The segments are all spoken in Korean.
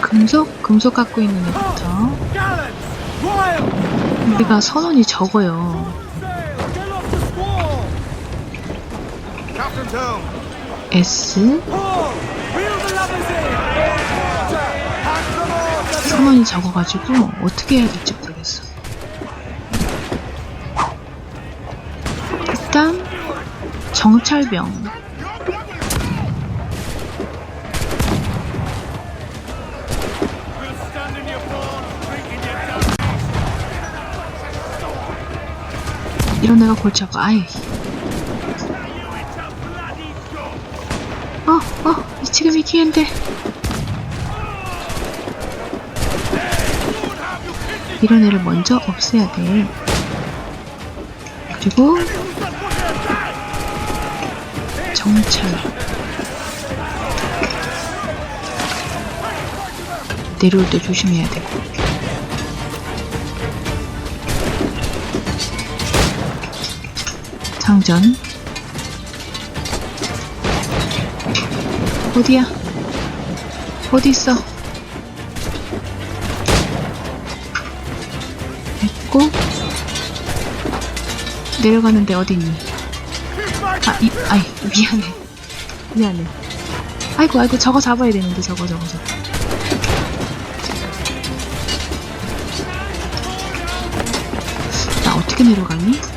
금속? 금속 갖고 있는 애부터! 우리가 선원이 적어요. S! 선원이 적어가지고 어떻게 해야 될지 모르겠어. 일단 정찰병 이런 애가 골치 아파. 아이 어, 어, 이 지금 이 기회인데. 이런 애를 먼저 없애야 돼. 그리고 정찰. 내려올 때 조심해야 되고. 장전. 어디야? 어디 있어? 됐고 내려가는데 어디 있니? 아, 이, 아이 미안해 미안해. 아이고 아이고 저거 잡아야 되는데 저거 저거 저거. 나 어떻게 내려가니?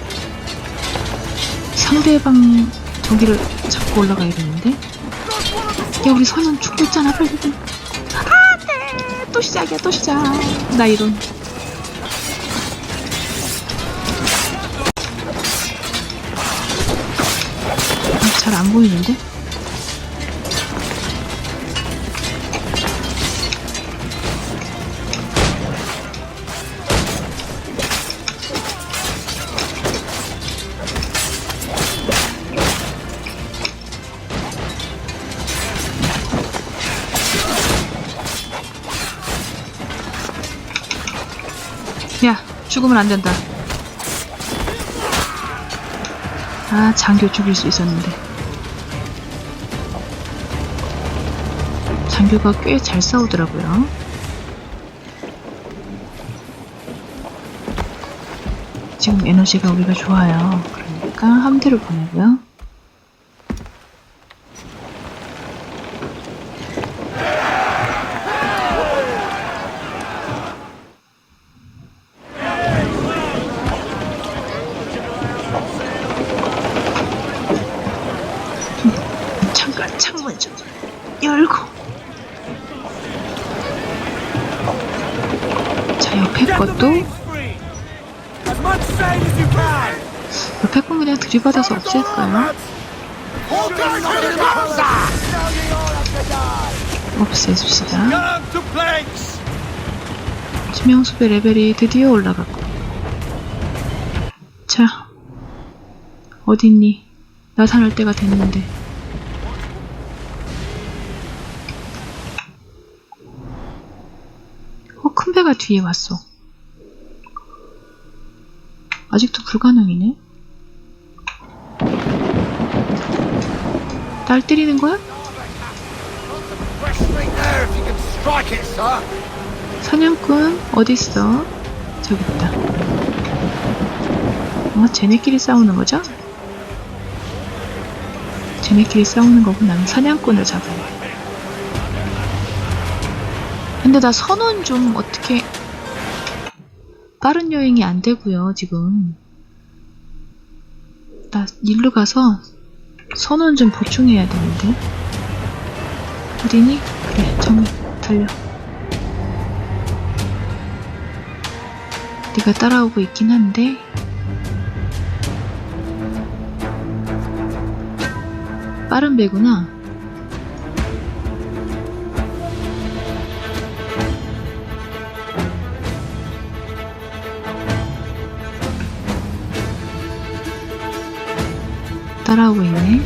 상대방 저기를 잡고 올라가야 되는데. 야 우리 선은 죽고 있잖아 빨리 빨리. 안돼 또 시작이야 또 시작 나 이런 아, 잘안 보이는데 야 죽으면 안 된다. 아 장교 죽일 수 있었는데. 장교가 꽤 잘 싸우더라고요. 지금 에너지가 우리가 좋아요. 그러니까 함대를 보내고요 창문 좀 열고 자 옆에 것도! 옆에 거 그냥 들이받아서 없앨까요? 없애줍시다! 지명수배 레벨이 드디어 올라갔고 자 어딨니 나타날 때가 됐는데 배가 뒤에 왔어 아직도 불가능이네 날 때리는 거야? 사냥꾼 어딨어? 저기 있다. 어, 쟤네끼리 싸우는 거죠? 쟤네끼리 싸우는 거고 나는 사냥꾼을 잡아야 돼. 근데 나 선원 좀 어떻게 빠른 여행이 안 되고요 지금. 나 일로 가서 선원 좀 보충해야 되는데. 어디니? 그래 정이 달려. 네가 따라오고 있긴 한데 빠른 배구나 따라오고 있네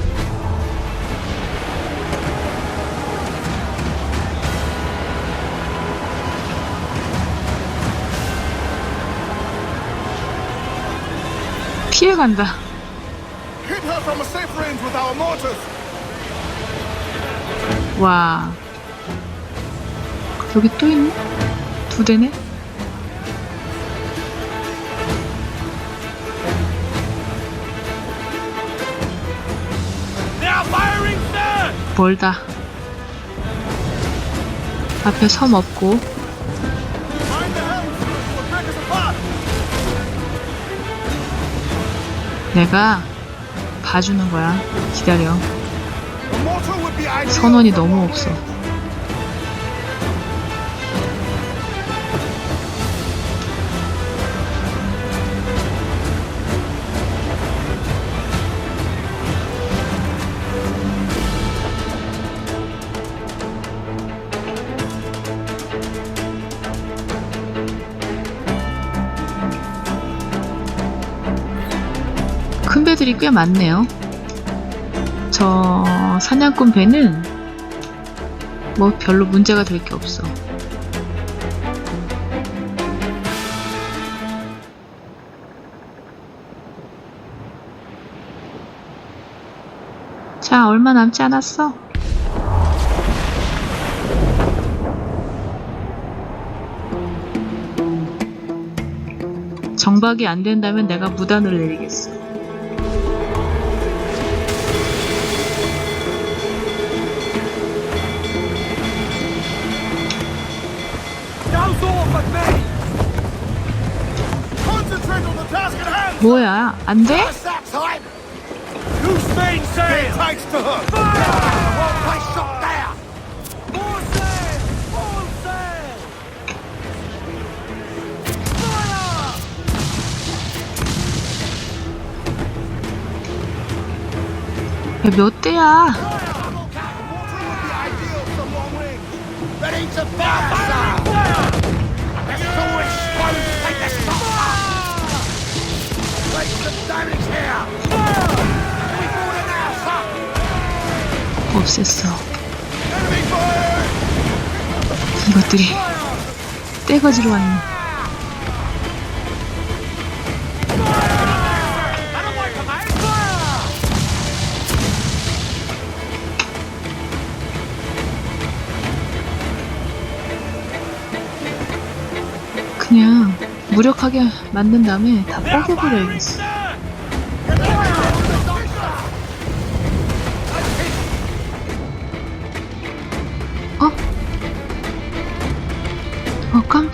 피해간다! 와 여기 또 있네? 두 대네? 멀다. 앞에 섬 없고! 내가 봐주는 거야. 기다려. 선원이 너무 없어. 배들이 꽤 많네요. 저 사냥꾼 배는 뭐 별로 문제가 될 게 없어. 자, 얼마 남지 않았어. 정박이 안 된다면 내가 무단을 내리겠어. All sail! Fire! 야, 몇 대야? 없앴어. 이것들이 떼거지로 왔네. 그냥 무력하게 만든 다음에 다 뽀개버려야겠어. 어?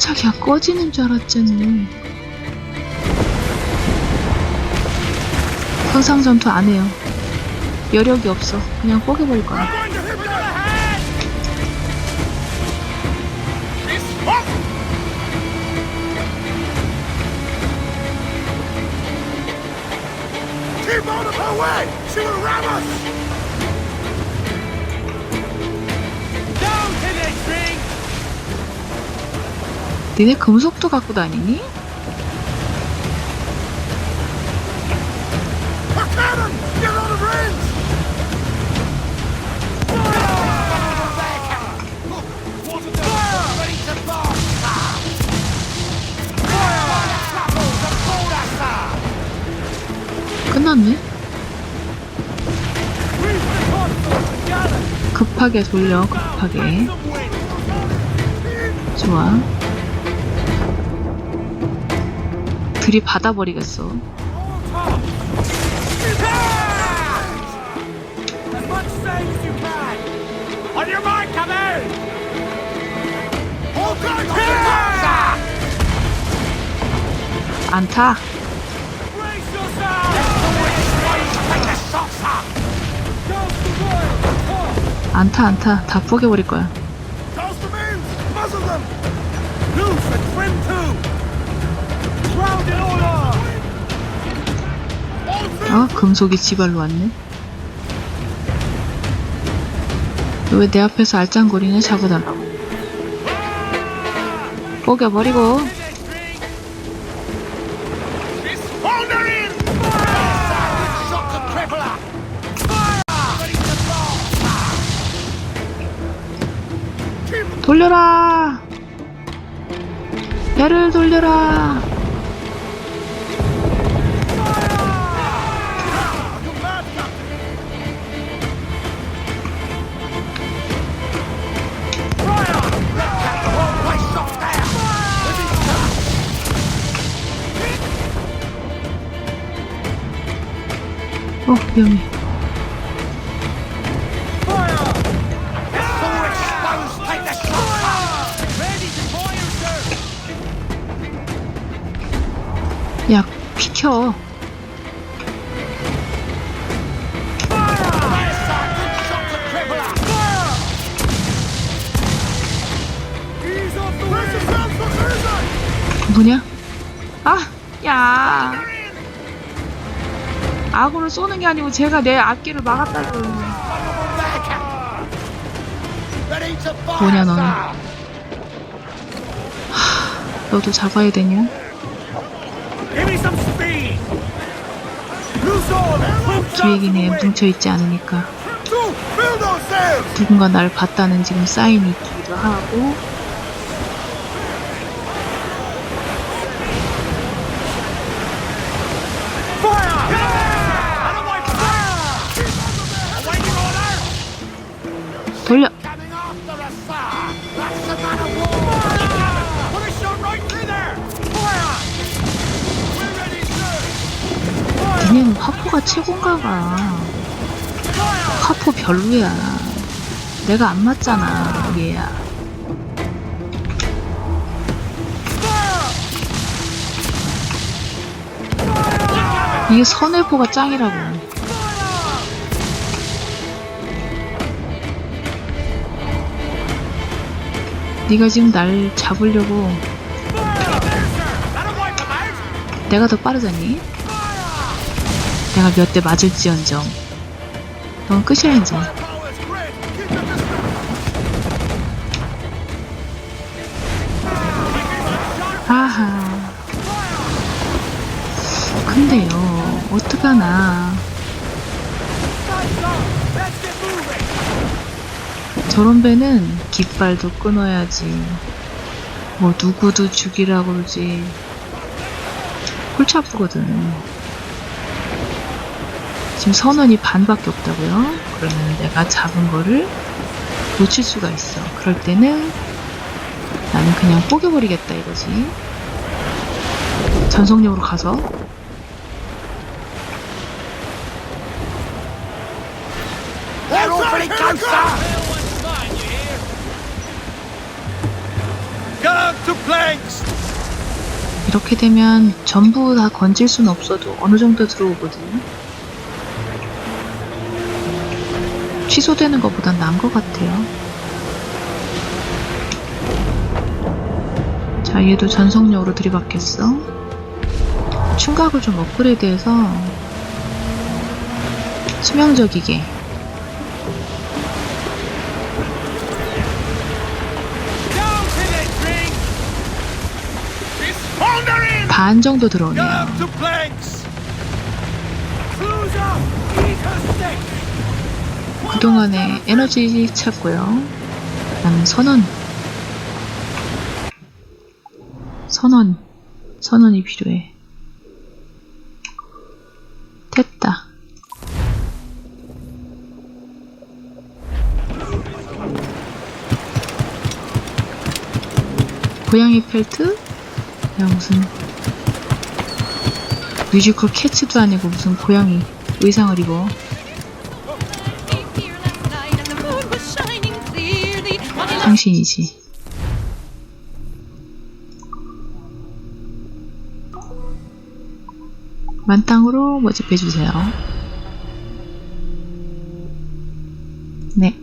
깜짝이야 꺼지는 줄 알았잖니. 현상 전투 안 해요. 여력이 없어. 그냥 뽀개버릴 거야. Keep out of her way! She will ram us! 니네 금속도 갖고 다니니? 끝났네? 급하게 돌려 급하게! 좋아 guns here! 안타! 안타 안타 다 뽀개버릴 거야 어? 금속이 지발로 왔네 왜 내 앞에서 to bomb! Keep 돌려라 배를 돌려라 위험해. Fire, sir! 야, 비켜. 아군을 쏘는 게 아니고 제가 내 앞길을 막았다고. 뭐냐, 너는. sir! 너도 잡아야 되냐? 기획인에 뭉쳐있지 않으니까! 누군가 날 봤다는 지금 사인이 있기도 하고 after us, sir! That's the man of war! Put a shot right through there! Fire! We're ready, sir! Fire! 니네는 화포가 최고인가 봐 Fire! 화포 별로야 내가 안 맞잖아 얘야 이게 선회포가 짱이라고 네가 지금 날 잡으려고! 내가 더 빠르잖니? 내가 몇 대 맞을지언정 넌 끝이야 distracted! 아하 근데요 어떡하나 저런 배는 깃발도 끊어야지. 뭐 누구도 죽이라고 그러지. 골치 아프거든. 지금 선원이 반밖에 없다고요? 그러면 내가 잡은 거를 놓칠 수가 있어. 그럴 때는 나는 그냥 뽀개버리겠다 이거지. 전속력으로 가서 이렇게 되면 전부 다 건질 수는 없어도 어느 정도 들어오거든. 취소되는 것보단 나은 것 같아요. 자, 얘도 전속력으로 들이받겠어. 충각을 좀 업그레이드해서 수명적이게 반 정도 들어오네요. 그동안에 에너지 찾고요. 그다음 선원. 선원. 선원이 필요해. 됐다. 고양이 펠트? 야 무슨 뮤지컬 캐츠도 아니고 무슨 고양이 의상을 입어. 당신이지. 만땅으로 모집해주세요. 네.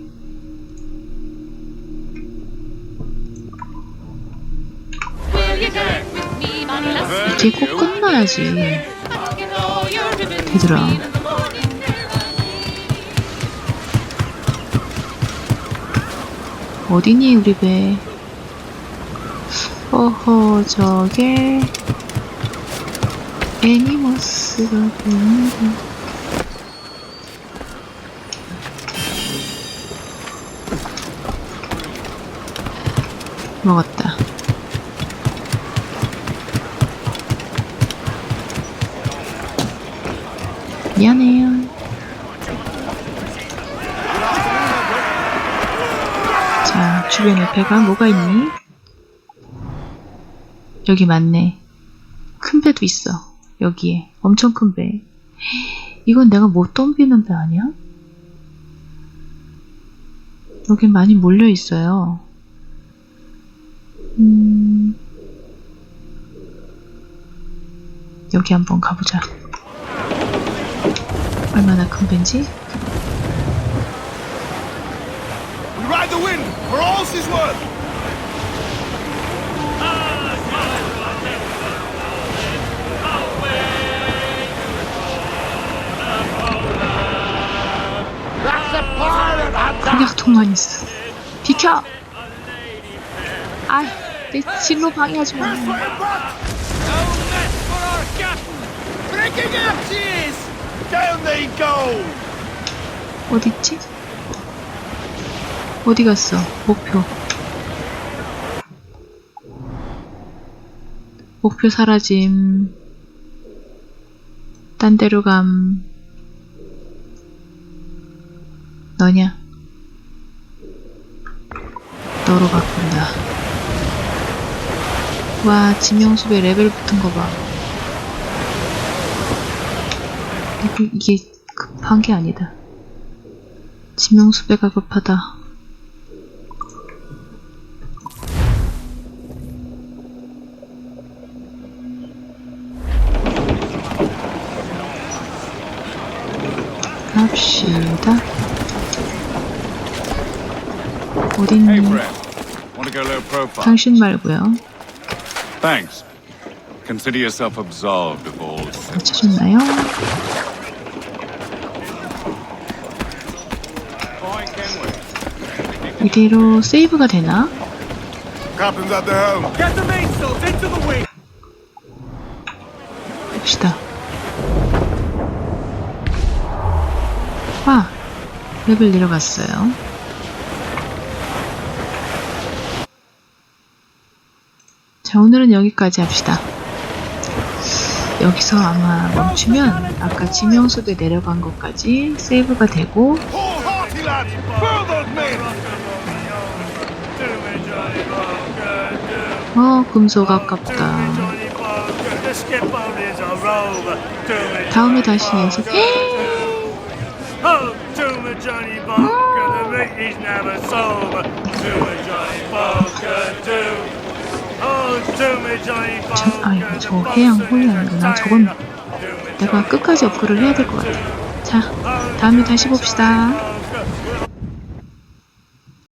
이게 꼭 끝나야지. 얘들아. 어디니 우리 배? 어허 저게 애니머스가 보인다. 먹었다. 미안해요. 자, 주변에 배가 뭐가 있니? 여기 맞네. 큰 배도 있어. 여기에. 엄청 큰 배. 이건 내가 못 덤비는 배 아니야? 여기 많이 몰려 있어요. 음, 여기 한번 가보자. 얼마나 큰 배인지? We ride the wind for all she's worth. That's a pirate hunter! 공약통만 있어. 비켜! 아, 내 진로 방해하지 마. 어딨지? 어디 갔어? 목표. 목표 사라짐. 딴 데로 감. 너냐? 너로 바꾼다. 와, 지명수배 레벨 붙은 거 봐. 이게, 급한 게 아니다. 지명수배가 급하다. 갑시다. 어딨니? 당신 말고요. Thanks. Consider yourself absolved of all. 맞춰줬나요? 이대로 세이브가 되나? 봅시다. 와, 레벨 내려갔어요. 자, 오늘은 여기까지 합시다. 여기서 아마 멈추면 아까 지명수배 내려간 것까지 세이브가 되고 어 금속 아깝다. 다음에 다시 연습. Oh. Oh, 참, 아이고, 저 해양 the 저건 내가 끝까지 업그레이드 해야 될 것 같아. 자, 다음에 다시 봅시다.